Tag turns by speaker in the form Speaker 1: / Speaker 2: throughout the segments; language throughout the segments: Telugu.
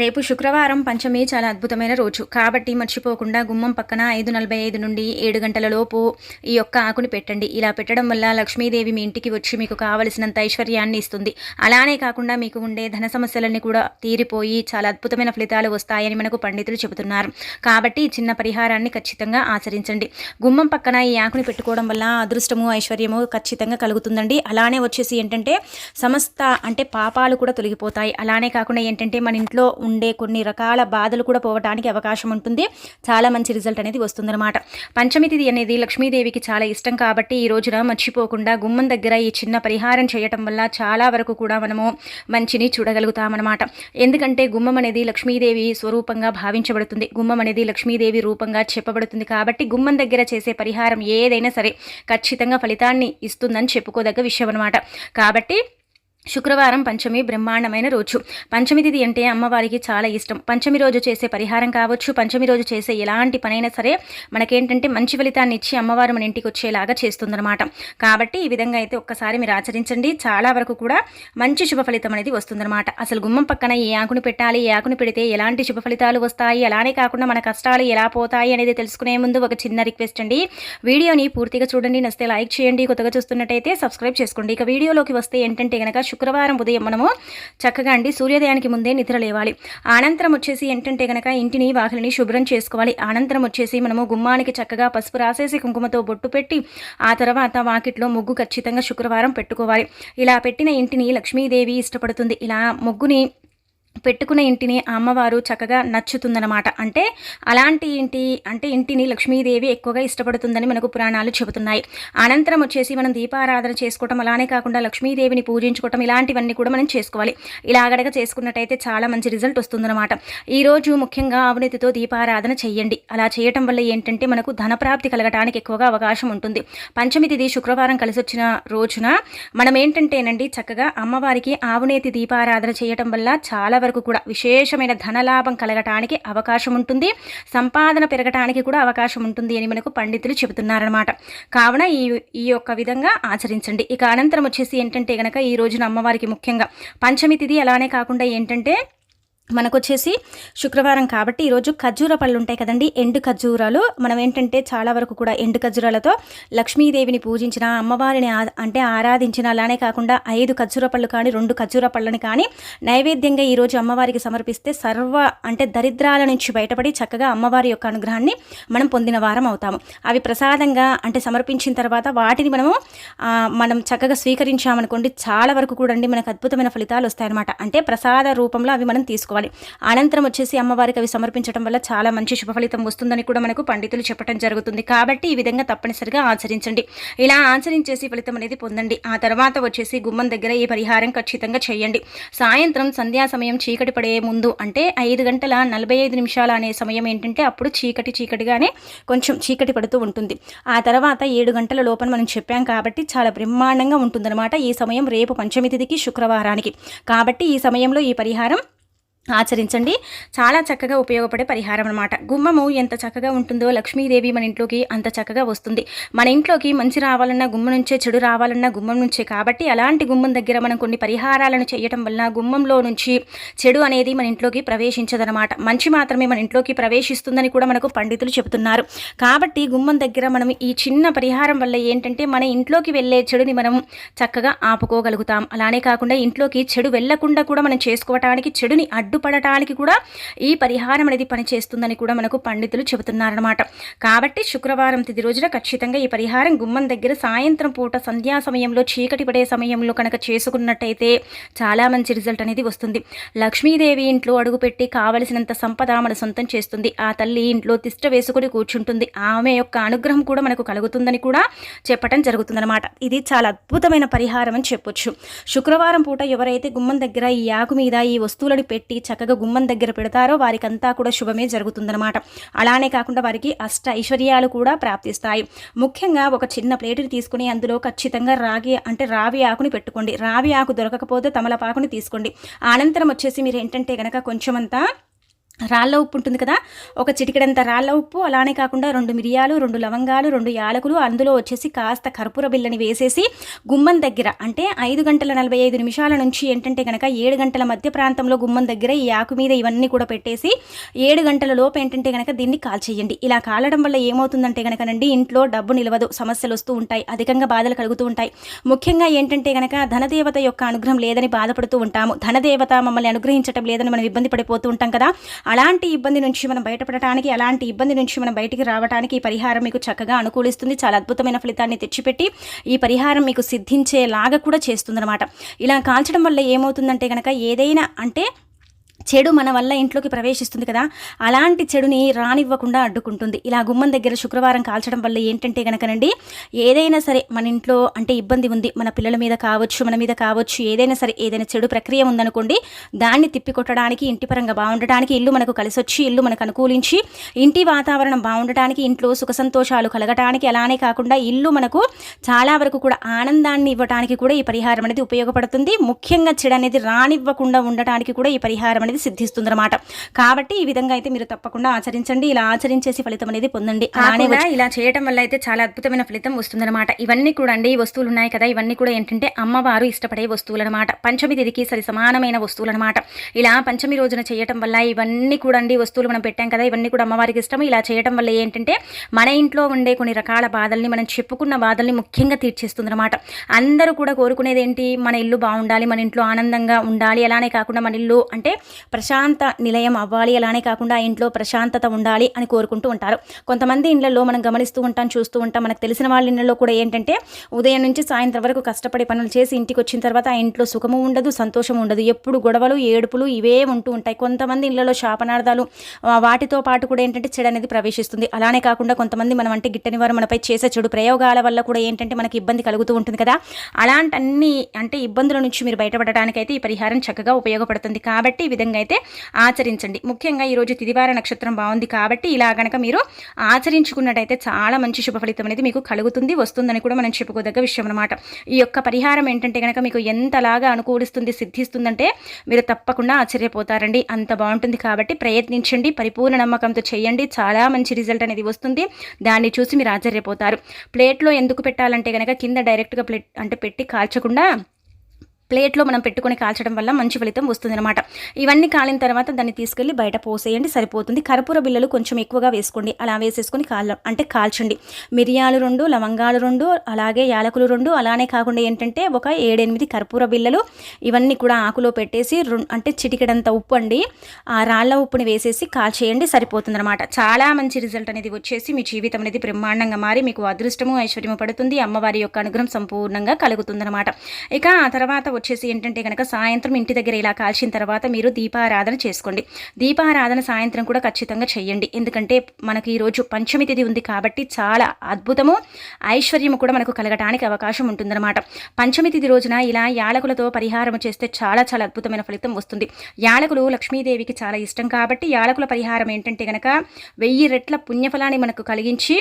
Speaker 1: రేపు శుక్రవారం పంచమి చాలా అద్భుతమైన రోజు. కాబట్టి మర్చిపోకుండా గుమ్మం పక్కన ఐదు నలభై ఐదు నుండి ఏడు గంటల లోపు ఈ యొక్క ఆకుని పెట్టండి. ఇలా పెట్టడం వల్ల లక్ష్మీదేవి మీ ఇంటికి వచ్చి మీకు కావలసినంత ఐశ్వర్యాన్ని ఇస్తుంది. అలానే కాకుండా మీకు ఉండే ధన సమస్యలన్నీ కూడా తీరిపోయి చాలా అద్భుతమైన ఫలితాలు వస్తాయని మనకు పండితులు చెబుతున్నారు. కాబట్టి చిన్న పరిహారాన్ని ఖచ్చితంగా ఆచరించండి. గుమ్మం పక్కన ఈ ఆకుని పెట్టుకోవడం వల్ల అదృష్టము ఐశ్వర్యము ఖచ్చితంగా కలుగుతుందండి. అలానే వచ్చేసి ఏంటంటే సమస్త అంటే పాపాలు కూడా తొలగిపోతాయి. అలానే కాకుండా ఏంటంటే మన ఇంట్లో ఉండే కొన్ని రకాల బాధలు కూడా పోవడానికి అవకాశం ఉంటుంది. చాలా మంచి రిజల్ట్ అనేది వస్తుందన్నమాట. పంచమి తిథి అనేది లక్ష్మీదేవికి చాలా ఇష్టం కాబట్టి ఈ రోజున మర్చిపోకుండా గుమ్మం దగ్గర ఈ చిన్న పరిహారం చేయటం వల్ల చాలా వరకు కూడా మనము మంచిని చూడగలుగుతామన్నమాట. ఎందుకంటే గుమ్మం అనేది లక్ష్మీదేవి స్వరూపంగా భావించబడుతుంది. గుమ్మం అనేది లక్ష్మీదేవి రూపంగా చెప్పబడుతుంది కాబట్టి గుమ్మం దగ్గర చేసే పరిహారం ఏదైనా సరే ఖచ్చితంగా ఫలితాన్ని ఇస్తుందని చెప్పుకోదగ్గ విషయం అనమాట కాబట్టి శుక్రవారం పంచమి బ్రహ్మాండమైన రోజు. పంచమి తిథి అంటే అమ్మవారికి చాలా ఇష్టం. పంచమి రోజు చేసే పరిహారం కావచ్చు పంచమి రోజు చేసే ఎలాంటి పనైనా సరే మనకేంటంటే మంచి ఫలితాన్ని ఇచ్చి అమ్మవారు మన ఇంటికి వచ్చేలాగా చేస్తుందన్నమాట. కాబట్టి ఈ విధంగా అయితే ఒక్కసారి మీరు ఆచరించండి. చాలా వరకు కూడా మంచి శుభ ఫలితం అనేది వస్తుందన్నమాట. అసలు గుమ్మం పక్కన ఏ ఆకుని పెట్టాలి ఏ ఆకుని పెడితే ఎలాంటి శుభ ఫలితాలు వస్తాయి అలానే కాకుండా మన కష్టాలు ఎలా పోతాయి అనేది తెలుసుకునే ముందు ఒక చిన్న రిక్వెస్ట్ అండి. వీడియోని పూర్తిగా చూడండి నస్తే లైక్ చేయండి. కొత్తగా చూస్తున్నట్టయితే సబ్స్క్రైబ్ చేసుకోండి. ఇక వీడియోలోకి వస్తే ఏంటంటే కనుక శుక్రవారం ఉదయం మనము చక్కగా అండి సూర్యోదయానికి ముందే నిద్ర లేవాలి. అనంతరం వచ్చేసి ఏంటంటే కనుక ఇంటిని వాకిలిని శుభ్రం చేసుకోవాలి. అనంతరం వచ్చేసి మనము గుమ్మానికి చక్కగా పసుపు రాసేసి కుంకుమతో బొట్టు పెట్టి ఆ తర్వాత వాకిట్లో ముగ్గు ఖచ్చితంగా శుక్రవారం పెట్టుకోవాలి. ఇలా పెట్టిన ఇంటిని లక్ష్మీదేవి ఇష్టపడుతుంది. ఇలా ముగ్గుని పెట్టుకున్న ఇంటిని అమ్మవారు చక్కగా నచ్చుతుందన్నమాట. అంటే అలాంటి ఇంటి అంటే ఇంటిని లక్ష్మీదేవి ఎక్కువగా ఇష్టపడుతుందని మనకు పురాణాలు చెబుతున్నాయి. అనంతరం వచ్చేసి మనం దీపారాధన చేసుకోవటం అలానే కాకుండా లక్ష్మీదేవిని పూజించుకోవటం ఇలాంటివన్నీ కూడా మనం చేసుకోవాలి. ఇలాగడగా చేసుకున్నట్టయితే చాలా మంచి రిజల్ట్ వస్తుందన్నమాట. ఈరోజు ముఖ్యంగా అవినీతితో దీపారాధన చేయండి అలా చేయటం వల్ల ఏంటంటే మనకు ధనప్రాప్తి కలగడానికి ఎక్కువగా అవకాశం ఉంటుంది. పంచమి తిథి శుక్రవారం కలిసి వచ్చిన రోజున మనం ఏంటంటేనండి చక్కగా అమ్మవారికి ఆవునేతి దీపారాధన చేయటం వల్ల చాలా వరకు కూడా విశేషమైన ధనలాభం కలగటానికి అవకాశం ఉంటుంది సంపాదన పెరగటానికి కూడా అవకాశం ఉంటుంది అని మనకు పండితులు చెబుతున్నారనమాట కావున ఈ ఈ యొక్క విధంగా ఆచరించండి. ఇక అనంతరం వచ్చేసి ఏంటంటే కనుక ఈ రోజున అమ్మవారికి ముఖ్యంగా పంచమి తిథి అలానే కాకుండా ఏంటంటే మనకొచ్చేసి శుక్రవారం కాబట్టి ఈరోజు ఖర్జూర పళ్ళు ఉంటాయి కదండి. ఎండు ఖర్జూరాలు. మనం ఏంటంటే చాలా వరకు కూడా ఎండు ఖర్జూరాలతో లక్ష్మీదేవిని పూజించిన అమ్మవారిని అంటే ఆరాధించిన అలానే కాకుండా ఐదు ఖర్జూర పళ్ళు కానీ రెండు ఖర్జూర పళ్ళని కానీ నైవేద్యంగా ఈరోజు అమ్మవారికి సమర్పిస్తే సర్వ అంటే దరిద్రాల నుంచి బయటపడి చక్కగా అమ్మవారి యొక్క అనుగ్రహాన్ని మనం పొందిన వారం అవుతాము. అవి ప్రసాదంగా అంటే సమర్పించిన తర్వాత వాటిని మనము మనం చక్కగా స్వీకరించామనుకోండి చాలా వరకు కూడా మనకు అద్భుతమైన ఫలితాలు వస్తాయన్నమాట. అంటే ప్రసాద రూపంలో అవి మనం తీసుకోవాలి. చేసుకోవాలి. అనంతరం వచ్చేసి అమ్మవారికి అవి సమర్పించడం వల్ల చాలా మంచి శుభ ఫలితం వస్తుందని కూడా మనకు పండితులు చెప్పడం జరుగుతుంది. కాబట్టి ఈ విధంగా తప్పనిసరిగా ఆచరించండి. ఇలా ఆచరించేసి ఫలితం అనేది పొందండి. ఆ తర్వాత వచ్చేసి గుమ్మం దగ్గర ఈ పరిహారం ఖచ్చితంగా చేయండి. సాయంత్రం సంధ్యా సమయం చీకటి పడే ముందు అంటే ఐదు గంటల నలభై ఐదు నిమిషాల అనే సమయం ఏంటంటే అప్పుడు చీకటి చీకటిగానే కొంచెం చీకటి పడుతూ ఉంటుంది. ఆ తర్వాత ఏడు గంటల లోపల మనం చెప్పాం కాబట్టి చాలా బ్రహ్మాండంగా ఉంటుందన్నమాట ఈ సమయం రేపు పంచమి తిథికి శుక్రవారానికి. కాబట్టి ఈ సమయంలో ఈ పరిహారం ఆచరించండి. చాలా చక్కగా ఉపయోగపడే పరిహారం అనమాట గుమ్మము ఎంత చక్కగా ఉంటుందో లక్ష్మీదేవి మన ఇంట్లోకి అంత చక్కగా వస్తుంది. మన ఇంట్లోకి మంచి రావాలన్నా గుమ్మ నుంచే చెడు రావాలన్నా గుమ్మం నుంచే కాబట్టి అలాంటి గుమ్మం దగ్గర మనం కొన్ని పరిహారాలను చేయటం వలన గుమ్మంలో నుంచి చెడు అనేది మన ఇంట్లోకి ప్రవేశించదనమాట మంచి మాత్రమే మన ఇంట్లోకి ప్రవేశిస్తుందని కూడా మనకు పండితులు చెబుతున్నారు. కాబట్టి గుమ్మం దగ్గర మనం ఈ చిన్న పరిహారం వల్ల ఏంటంటే మన ఇంట్లోకి వెళ్ళే చెడుని మనం చక్కగా ఆపుకోగలుగుతాం. అలానే కాకుండా ఇంట్లోకి చెడు వెళ్ళకుండా కూడా మనం చేసుకోవటానికి చెడుని అడ్డు అడ్డుపడటానికి కూడా ఈ పరిహారం అనేది పనిచేస్తుందని కూడా మనకు పండితులు చెబుతున్నారనమాట కాబట్టి శుక్రవారం తిది రోజున ఖచ్చితంగా ఈ పరిహారం గుమ్మం దగ్గర సాయంత్రం పూట సంధ్యా సమయంలో చీకటి పడే సమయంలో కనుక చేసుకున్నట్టయితే చాలా మంచి రిజల్ట్ అనేది వస్తుంది. లక్ష్మీదేవి ఇంట్లో అడుగుపెట్టి కావలసినంత సంపద మన సొంతం చేస్తుంది. ఆ తల్లి ఇంట్లో తిష్ట వేసుకుని కూర్చుంటుంది. ఆమె యొక్క అనుగ్రహం కూడా మనకు కలుగుతుందని కూడా చెప్పటం జరుగుతుందన్నమాట. ఇది చాలా అద్భుతమైన పరిహారం అని చెప్పొచ్చు. శుక్రవారం పూట ఎవరైతే గుమ్మం దగ్గర ఈ ఆకు మీద ఈ వస్తువులను పెట్టి చక్కగా గుమ్మం దగ్గర పెడతారో వారికి అంతా కూడా శుభమే జరుగుతుందన్నమాట. అలానే కాకుండా వారికి అష్ట ఐశ్వర్యాలు కూడా ప్రాప్తిస్తాయి. ముఖ్యంగా ఒక చిన్న ప్లేటుని తీసుకుని అందులో ఖచ్చితంగా రాగి అంటే రావి ఆకుని పెట్టుకోండి. రావి ఆకు దొరకకపోతే తమలపాకుని తీసుకోండి. అనంతరం వచ్చేసి మీరు ఏంటంటే కనుక కొంచెమంతా రాళ్ళ ఉప్పు ఉంటుంది కదా ఒక చిటికెడంత రాళ్ళ ఉప్పు అలానే కాకుండా రెండు మిరియాలు రెండు లవంగాలు రెండు యాలకులు అందులో వచ్చేసి కాస్త కర్పూర బిల్లని వేసేసి గుమ్మం దగ్గర అంటే ఐదు గంటల నలభై ఐదు నిమిషాల నుంచి ఏంటంటే కనుక ఏడు గంటల మధ్య ప్రాంతంలో గుమ్మం దగ్గర ఈ ఆకు మీద ఇవన్నీ కూడా పెట్టేసి ఏడు గంటల లోపు ఏంటంటే కనుక దీన్ని కాల్చేయండి. ఇలా కాలడం వల్ల ఏమవుతుందంటే కనుకనండి ఇంట్లో డబ్బు నిలవదు సమస్యలు వస్తూ ఉంటాయి అధికంగా బాధలు కలుగుతూ ఉంటాయి. ముఖ్యంగా ఏంటంటే కనుక ధనదేవత యొక్క అనుగ్రహం లేదని బాధపడుతూ ఉంటాము. ధనదేవత మమ్మల్ని అనుగ్రహించడం లేదని మనం ఇబ్బంది పడిపోతూ ఉంటాం కదా అలాంటి ఇబ్బంది నుంచి మనం బయటపడటానికి అలాంటి ఇబ్బంది నుంచి మనం బయటికి రావడానికి ఈ పరిహారం మీకు చక్కగా అనుకూలిస్తుంది. చాలా అద్భుతమైన ఫలితాన్ని తెచ్చిపెట్టి ఈ పరిహారం మీకు సిద్ధించేలాగా కూడా చేస్తుందన్నమాట. ఇలా కాల్చడం వల్ల ఏమవుతుందంటే కనుక ఏదైనా అంటే చెడు మన వల్ల ఇంట్లోకి ప్రవేశిస్తుంది కదా. అలాంటి చెడుని రానివ్వకుండా అడ్డుకుంటుంది. ఇలా గుమ్మం దగ్గర శుక్రవారం కాల్చడం వల్ల ఏంటంటే కనుకనండి ఏదైనా సరే మన ఇంట్లో అంటే ఇబ్బంది ఉంది మన పిల్లల మీద కావచ్చు మన మీద కావచ్చు ఏదైనా సరే ఏదైనా చెడు ప్రక్రియ ఉందనుకోండి దాన్ని తిప్పికొట్టడానికి ఇంటి పరంగా బాగుండటానికి ఇల్లు మనకు కలిసి వచ్చి ఇల్లు మనకు అనుకూలించి ఇంటి వాతావరణం బాగుండటానికి ఇంట్లో సుఖ సంతోషాలు కలగటానికి అలానే కాకుండా ఇల్లు మనకు చాలా వరకు కూడా ఆనందాన్ని ఇవ్వడానికి కూడా ఈ పరిహారం అనేది ఉపయోగపడుతుంది. ముఖ్యంగా చెడు అనేది రానివ్వకుండా ఉండటానికి కూడా ఈ పరిహారం అనేది సిద్ధిస్తుందన్నమాట. కాబట్టి ఈ విధంగా అయితే మీరు తప్పకుండా ఆచరించండి. ఇలా ఆచరించేసి ఫలితం అనేది పొందండి. అలానే ఇలా చేయడం వల్ల అయితే చాలా అద్భుతమైన ఫలితం వస్తుందన్నమాట. ఇవన్నీ కూడా అండి ఈ వస్తువులు ఉన్నాయి కదా. ఇవన్నీ కూడా ఏంటంటే అమ్మవారు ఇష్టపడే వస్తువులు అనమాట పంచమి తిదికి సరి సమానమైన వస్తువులు అనమాట ఇలా పంచమి రోజున చేయటం వల్ల ఇవన్నీ కూడా అండి వస్తువులు మనం పెట్టాం కదా ఇవన్నీ కూడా అమ్మవారికి ఇష్టం. ఇలా చేయటం వల్ల ఏంటంటే మన ఇంట్లో ఉండే కొన్ని రకాల బాధల్ని మనం చెప్పుకున్న బాధల్ని ముఖ్యంగా తీర్చేస్తుంది అనమాట అందరూ కూడా కోరుకునేది ఏంటి? మన ఇల్లు బాగుండాలి మన ఇంట్లో ఆనందంగా ఉండాలి. అలానే కాకుండా మన ఇల్లు అంటే ప్రశాంత నిలయం అవ్వాలి. అలానే కాకుండా ఇంట్లో ప్రశాంతత ఉండాలి అని కోరుకుంటూ ఉంటారు. కొంతమంది ఇళ్ళలో మనం గమనిస్తూ ఉంటాం చూస్తూ ఉంటాం. మనకు తెలిసిన వాళ్ళ ఇళ్ళలో కూడా ఏంటంటే ఉదయం నుంచి సాయంత్రం వరకు కష్టపడి పనులు చేసి ఇంటికి వచ్చిన తర్వాత ఆ ఇంట్లో సుఖము ఉండదు సంతోషం ఉండదు. ఎప్పుడు గొడవలు ఏడుపులు ఇవే ఉంటూ ఉంటాయి. కొంతమంది ఇళ్ళలో శాపనార్థాలు వాటితో పాటు కూడా ఏంటంటే చెడు అనేది ప్రవేశిస్తుంది. అలానే కాకుండా కొంతమంది మనం అంటే గిట్టని వారు మనపై చేసే చెడు ప్రయోగాల వల్ల కూడా ఏంటంటే మనకి ఇబ్బంది కలుగుతూ ఉంటుంది కదా. అలాంటి అన్ని అంటే ఇబ్బందుల నుంచి మీరు బయటపడటానికైతే ఈ పరిహారం చక్కగా ఉపయోగపడుతుంది. కాబట్టి ఈ విధంగా అయితే ఆచరించండి. ముఖ్యంగా ఈరోజు తిదివార నక్షత్రం బాగుంది కాబట్టి ఇలా గనక మీరు ఆచరించుకున్నట్టయితే చాలా మంచి శుభ ఫలితం అనేది మీకు కలుగుతుంది వస్తుందని కూడా మనం చెప్పుకోదగ్గ విషయం అనమాట ఈ యొక్క పరిహారం ఏంటంటే కనుక మీకు ఎంతలాగా అనుకూలిస్తుంది సిద్ధిస్తుందంటే మీరు తప్పకుండా ఆశ్చర్యపోతారండి. అంత బాగుంటుంది కాబట్టి ప్రయత్నించండి పరిపూర్ణ నమ్మకంతో చేయండి. చాలా మంచి రిజల్ట్ అనేది వస్తుంది. దాన్ని చూసి మీరు ఆశ్చర్యపోతారు. ప్లేట్లో ఎందుకు పెట్టాలంటే కనుక కింద డైరెక్ట్గా ప్లేట్ అంటే పెట్టి కాల్చకుండా ప్లేట్లో మనం పెట్టుకొని కాల్చడం వల్ల మంచి ఫలితం వస్తుందన్నమాట. ఇవన్నీ కాలిన తర్వాత దాన్ని తీసుకెళ్ళి బయట పోసేయండి సరిపోతుంది. కర్పూర బిల్లలు కొంచెం ఎక్కువగా వేసుకోండి. అలా వేసేసుకొని కాల అంటే కాల్చండి. మిరియాలు రెండు లవంగాలు రెండు అలాగే యాలకులు రెండు అలానే కాకుండా ఏంటంటే ఒక ఏడెనిమిది కర్పూర బిల్లలు ఇవన్నీ కూడా ఆకులో పెట్టేసి అంటే చిటికెడంత ఉప్పు అండి ఆ రాళ్ళ ఉప్పుని వేసేసి కాల్చేయండి సరిపోతుందన్నమాట. చాలా మంచి రిజల్ట్ అనేది వచ్చేసి మీ జీవితం అనేది బ్రహ్మాండంగా మారి మీకు అదృష్టము ఐశ్వర్యము పడుతుంది అమ్మవారి యొక్క అనుగ్రహం సంపూర్ణంగా కలుగుతుందన్నమాట. ఇక ఆ తర్వాత వచ్చేసి ఏంటంటే కనుక సాయంత్రం ఇంటి దగ్గర ఇలా కాల్చిన తర్వాత మీరు దీపారాధన చేసుకోండి. దీపారాధన సాయంత్రం కూడా ఖచ్చితంగా చేయండి. ఎందుకంటే మనకి ఈరోజు పంచమి తిథి ఉంది కాబట్టి చాలా అద్భుతము ఐశ్వర్యము కూడా మనకు కలగటానికి అవకాశం ఉంటుందన్నమాట. పంచమి తిథి రోజున ఇలా యాలకులతో పరిహారం చేస్తే చాలా చాలా అద్భుతమైన ఫలితం వస్తుంది. యాలకులు లక్ష్మీదేవికి చాలా ఇష్టం కాబట్టి యాలకుల పరిహారం ఏంటంటే కనుక వెయ్యి రెట్ల పుణ్యఫలాన్ని మనకు కలిగించి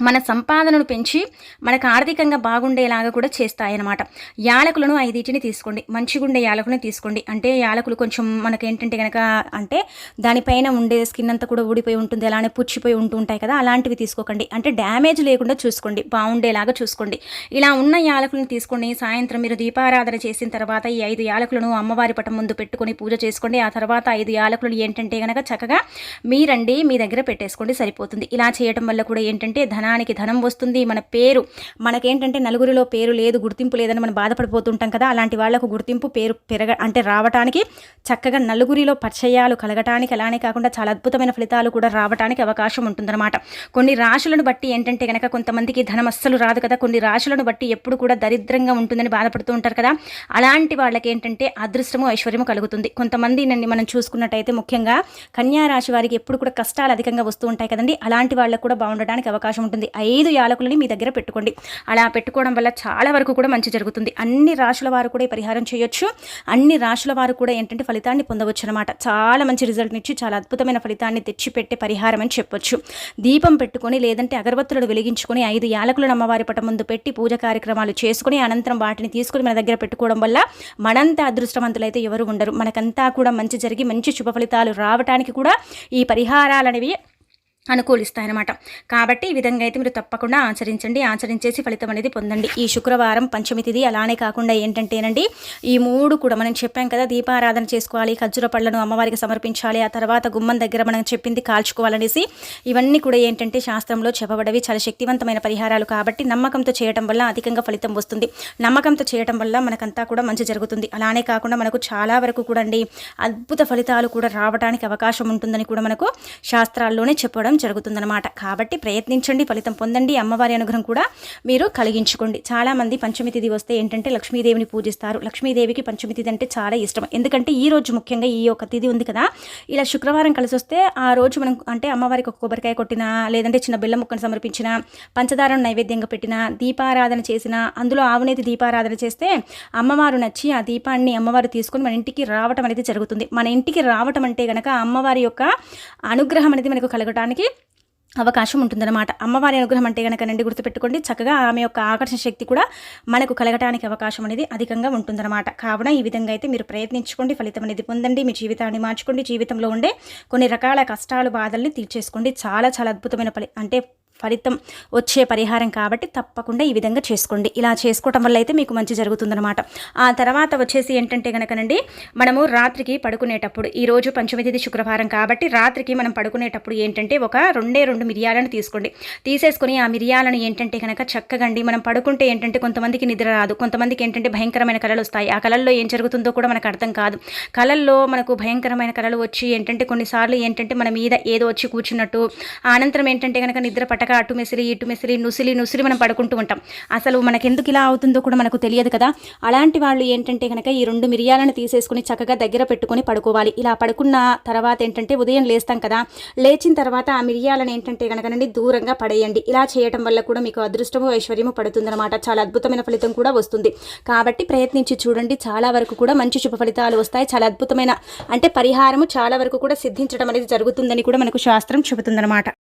Speaker 1: మన సంపాదనను పెంచి మనకు ఆర్థికంగా బాగుండేలాగా కూడా చేస్తాయన్నమాట. యాలకులను ఐదింటిని తీసుకోండి. మంచిగుండే యాలకులను తీసుకోండి. అంటే యాలకులు కొంచెం మనకేంటంటే కనుక అంటే దానిపైన ఉండే స్కిన్ అంతా కూడా ఊడిపోయి ఉంటుంది. అలానే పుచ్చిపోయి ఉంటూ ఉంటాయి కదా అలాంటివి తీసుకోకండి. అంటే డ్యామేజ్ లేకుండా చూసుకోండి. బాగుండేలాగా చూసుకోండి. ఇలా ఉన్న యాలకులను తీసుకోండి. సాయంత్రం మీరు దీపారాధన చేసిన తర్వాత ఈ ఐదు యాలకులను అమ్మవారి పటం ముందు పెట్టుకొని పూజ చేసుకోండి. ఆ తర్వాత ఐదు యాలకులు ఏంటంటే కనుక చక్కగా మీరండి మీ దగ్గర పెట్టేసుకోండి సరిపోతుంది. ఇలా చేయడం వల్ల కూడా ఏంటంటే ధన ధనానికి ధనం వస్తుంది. మన పేరు మనకేంటంటే నలుగురిలో పేరు లేదు గుర్తింపు లేదని మనం బాధపడిపోతుంటాం కదా అలాంటి వాళ్ళకు గుర్తింపు పేరు పెరగ అంటే రావటానికి చక్కగా నలుగురిలో పరిచయాలు కలగటానికి అలానే కాకుండా చాలా అద్భుతమైన ఫలితాలు కూడా రావడానికి అవకాశం ఉంటుందన్నమాట. కొన్ని రాశులను బట్టి ఏంటంటే కనుక కొంతమందికి ధనం అస్సలు రాదు కదా కొన్ని రాశులను బట్టి ఎప్పుడు కూడా దరిద్రంగా ఉంటుందని బాధపడుతూ ఉంటారు కదా అలాంటి వాళ్ళకి ఏంటంటే అదృష్టము ఐశ్వర్యము కలుగుతుంది. కొంతమంది నన్ను మనం చూసుకున్నట్టయితే ముఖ్యంగా కన్యా రాశి వారికి ఎప్పుడు కూడా కష్టాలు అధికంగా వస్తూ ఉంటాయి కదండి అలాంటి వాళ్ళకు కూడా బాగుండడానికి అవకాశం ఉంటుంది. ఉంటుంది. ఐదు యాలకులని మీ దగ్గర పెట్టుకోండి. అలా పెట్టుకోవడం వల్ల చాలా వరకు కూడా మంచి జరుగుతుంది. అన్ని రాశుల వారు కూడా ఈ పరిహారం చేయొచ్చు. అన్ని రాశుల వారు కూడా ఏంటంటే ఫలితాన్ని పొందవచ్చు అనమాట చాలా మంచి రిజల్ట్ని ఇచ్చి చాలా అద్భుతమైన ఫలితాన్ని తెచ్చిపెట్టే పరిహారం అని చెప్పొచ్చు. దీపం పెట్టుకొని లేదంటే అగరబత్తులను వెలిగించుకొని ఐదు యాలకులను అమ్మవారి పట ముందు పెట్టి పూజ కార్యక్రమాలు చేసుకుని అనంతరం వాటిని తీసుకుని మన దగ్గర పెట్టుకోవడం వల్ల మనంత అదృష్టవంతులైతే ఎవరు ఉండరు. మనకంతా కూడా మంచి జరిగి మంచి శుభ ఫలితాలు రావడానికి కూడా ఈ పరిహారాలు అనేవి అనుకూలిస్తాయన్నమాట. కాబట్టి ఈ విధంగా అయితే మీరు తప్పకుండా ఆచరించండి. ఆచరించేసి ఫలితం అనేది పొందండి. ఈ శుక్రవారం పంచమి తిథి అలానే కాకుండా ఏంటంటేనండి ఈ మూడు కూడా మనం చెప్పాం కదా దీపారాధన చేసుకోవాలి ఖర్జూర పళ్ళను అమ్మవారికి సమర్పించాలి ఆ తర్వాత గుమ్మం దగ్గర మనం చెప్పింది కాల్చుకోవాలనేసి ఇవన్నీ కూడా ఏంటంటే శాస్త్రంలో చెప్పబడవి. చాలా శక్తివంతమైన పరిహారాలు కాబట్టి నమ్మకంతో చేయటం వల్ల అధికంగా ఫలితం వస్తుంది. నమ్మకంతో చేయటం వల్ల మనకంతా కూడా మంచి జరుగుతుంది. అలానే కాకుండా మనకు చాలా వరకు కూడా అండి అద్భుత ఫలితాలు కూడా రావడానికి అవకాశం ఉంటుందని కూడా మనకు శాస్త్రాల్లోనే చెప్పడం జరగడం జరుగుతుందన్నమాట. కాబట్టి ప్రయత్నించండి ఫలితం పొందండి. అమ్మవారి అనుగ్రహం కూడా మీరు కలిగించుకోండి. చాలామంది పంచమి తిథి వస్తే ఏంటంటే లక్ష్మీదేవిని పూజిస్తారు. లక్ష్మీదేవికి పంచమి తిథి అంటే చాలా ఇష్టం. ఎందుకంటే ఈ రోజు ముఖ్యంగా ఈ యొక్క తిథి ఉంది కదా. ఇలా శుక్రవారం కలిసి వస్తే ఆ రోజు మనం అంటే అమ్మవారికి ఒక కొబ్బరికాయ కొట్టినా లేదంటే చిన్న బెల్లం ముక్కను సమర్పించిన పంచదారం నైవేద్యంగా పెట్టిన దీపారాధన చేసిన అందులో ఆవునేది దీపారాధన చేస్తే అమ్మవారు నచ్చి ఆ దీపాన్ని అమ్మవారు తీసుకొని మన ఇంటికి రావటం అనేది జరుగుతుంది. మన ఇంటికి రావటం అంటే కనుక అమ్మవారి యొక్క అనుగ్రహం అనేది మనకు కలగటానికి అవకాశం ఉంటుందన్నమాట. అమ్మవారి అనుగ్రహం అంటే కనుక నండి గుర్తుపెట్టుకోండి. చక్కగా ఆమె యొక్క ఆకర్షణ శక్తి కూడా మనకు కలగటానికి అవకాశం అనేది అధికంగా ఉంటుందన్నమాట. కావున ఈ విధంగా అయితే మీరు ప్రయత్నించుకోండి. ఫలితం అనేది పొందండి. మీ జీవితాన్ని మార్చుకోండి. జీవితంలో ఉండే కొన్ని రకాల కష్టాలు బాధల్ని తీర్చేసుకోండి. చాలా చాలా అద్భుతమైన ఫలి అంటే ఫలితం వచ్చే పరిహారం కాబట్టి తప్పకుండా ఈ విధంగా చేసుకోండి. ఇలా చేసుకోవటం వల్ల అయితే మీకు మంచి జరుగుతుందనమాట ఆ తర్వాత వచ్చేసి ఏంటంటే కనుకనండి మనము రాత్రికి పడుకునేటప్పుడు ఈరోజు పంచమి తేదీ శుక్రవారం కాబట్టి రాత్రికి మనం పడుకునేటప్పుడు ఏంటంటే ఒక రెండే రెండు మిరియాలను తీసుకోండి. తీసేసుకొని ఆ మిరియాలను ఏంటంటే కనుక చక్కగండి మనం పడుకుంటే ఏంటంటే కొంతమందికి నిద్ర రాదు కొంతమందికి ఏంటంటే భయంకరమైన కళలు వస్తాయి. ఆ కళల్లో ఏం జరుగుతుందో కూడా మనకు అర్థం కాదు. కళల్లో మనకు భయంకరమైన కళలు వచ్చి ఏంటంటే కొన్నిసార్లు ఏంటంటే మన మీద ఏదో వచ్చి కూర్చున్నట్టు అనంతరం ఏంటంటే కనుక నిద్ర పట్టక అటు మెసిరి ఇటు మెసిరి నుసిలి నుసిరి మనం పడుకుంటూ ఉంటాం. అసలు మనకి ఎందుకు ఇలా అవుతుందో కూడా మనకు తెలియదు కదా. అలాంటి వాళ్ళు ఏంటంటే కనుక ఈ రెండు మిరియాలను తీసేసుకుని చక్కగా దగ్గర పెట్టుకొని పడుకోవాలి. ఇలా పడుకున్న తర్వాత ఏంటంటే ఉదయం లేస్తాం కదా. లేచిన తర్వాత ఆ మిరియాలను ఏంటంటే కనుక దూరంగా పడేయండి. ఇలా చేయటం వల్ల కూడా మీకు అదృష్టము ఐశ్వర్యము పడుతుందన్నమాట. చాలా అద్భుతమైన ఫలితం కూడా వస్తుంది. కాబట్టి ప్రయత్నించి చూడండి. చాలా వరకు కూడా మంచి శుభ ఫలితాలు వస్తాయి. చాలా అద్భుతమైన అంటే పరిహారము చాలా వరకు కూడా సిద్ధించడం అనేది జరుగుతుందని కూడా మనకు శాస్త్రం చెబుతుందన్నమాట.